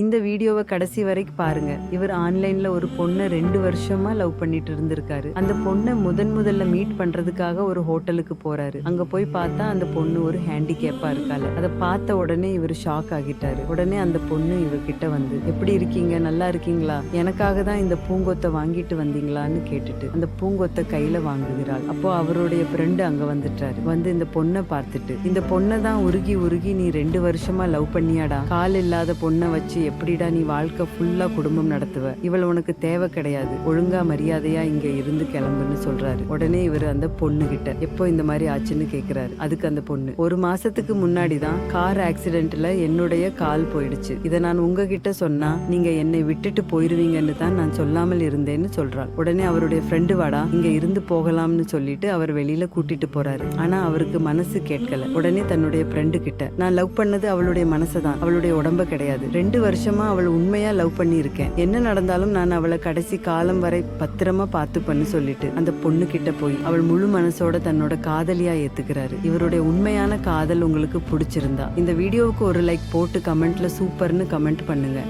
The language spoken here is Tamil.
இந்த வீடியோவை கடைசி வரைக்கும் பாருங்க. இவர் ஆன்லைன்ல ஒரு பொண்ணை ரெண்டு வருஷமா லவ் பண்ணிட்டு இருந்திருக்காரு. அந்த பொண்ணை முதன் முதல்ல மீட் பண்றதுக்காக ஒரு ஹோட்டலுக்கு போறாரு. அங்க போய் பார்த்தா அந்த பொண்ணு ஒரு ஹேண்டிகேப்பா இருக்காள். அதை பார்த்த உடனே இவர் ஷாக் ஆகிட்டாரு. உடனே அந்த பொண்ணு இவர்கிட்ட வந்து எப்படி இருக்கீங்க? நல்லா இருக்கீங்களா? எனக்காக தான் இந்த பூங்கொத்தை வாங்கிட்டு வந்தீங்களான்னு கேட்டுட்டு அந்த பூங்கொத்தை கையில வாங்குகிறாள். அப்போ அவருடைய ஃப்ரெண்டு அங்க வந்துட்டாரு. வந்து இந்த பொண்ணை பார்த்துட்டு இந்த பொண்ணை தான் உருகி உருகி நீ ரெண்டு வருஷமா லவ் பண்ணியாடா? கால் இல்லாத பொண்ணை வச்சு எப்படிடா நீ வாழ்க்கை ஃபுல்லா குடும்பம் நடத்துவ? இவள் உனக்கு தேவை கிடையாது. ஒழுங்கா மரியாதையா இங்க இருந்து கிளம்புன்னு சொல்றாரு. உடனே இவர் அந்த பொண்ணு கிட்ட எப்போ இந்த மாதிரி ஆச்சுன்னு கேக்குறாரு. அதுக்கு அந்த பொண்ணு. ஒரு மாசத்துக்கு முன்னாடி தான் கார் ஆக்சிடென்ட்ல என்னுடைய கால் போயிடுச்சு. இதை நான் உங்ககிட்ட சொன்னா நீங்க என்னை விட்டுட்டு போயிருவீங்கன்னு தான் நான் சொல்லாமல் இருந்தேன்னு சொல்றாள். உடனே அவருடைய ஃப்ரெண்டு வாடா இங்க இருந்து போகலாம்னு சொல்லிட்டு அவர் வெளியில கூட்டிட்டு போறாரு. ஆனா அவருக்கு மனசு கேட்கல. உடனே தன்னுடைய ஃப்ரெண்டு கிட்ட நான் லவ் பண்ணது அவளுடைய மனசை தான். அவளுடைய உடம்ப கிடையாது. ரெண்டு வருஷமா அவள் உண்மையா லவ் பண்ணியிருக்கேன். என்ன நடந்தாலும் நான் அவளை கடைசி காலம் வரை பத்திரமா பார்த்துப்பன்னு சொல்லிட்டு அந்த பொண்ணு கிட்ட போய் அவள் முழு மனசோட தன்னோட காதலியா ஏத்துக்கிறாரு. இவருடைய உண்மையான காதல் உங்களுக்கு பிடிச்சிருந்தா. இந்த வீடியோவுக்கு ஒரு லைக் போட்டு கமெண்ட்ல சூப்பர்னு கமெண்ட் பண்ணுங்க.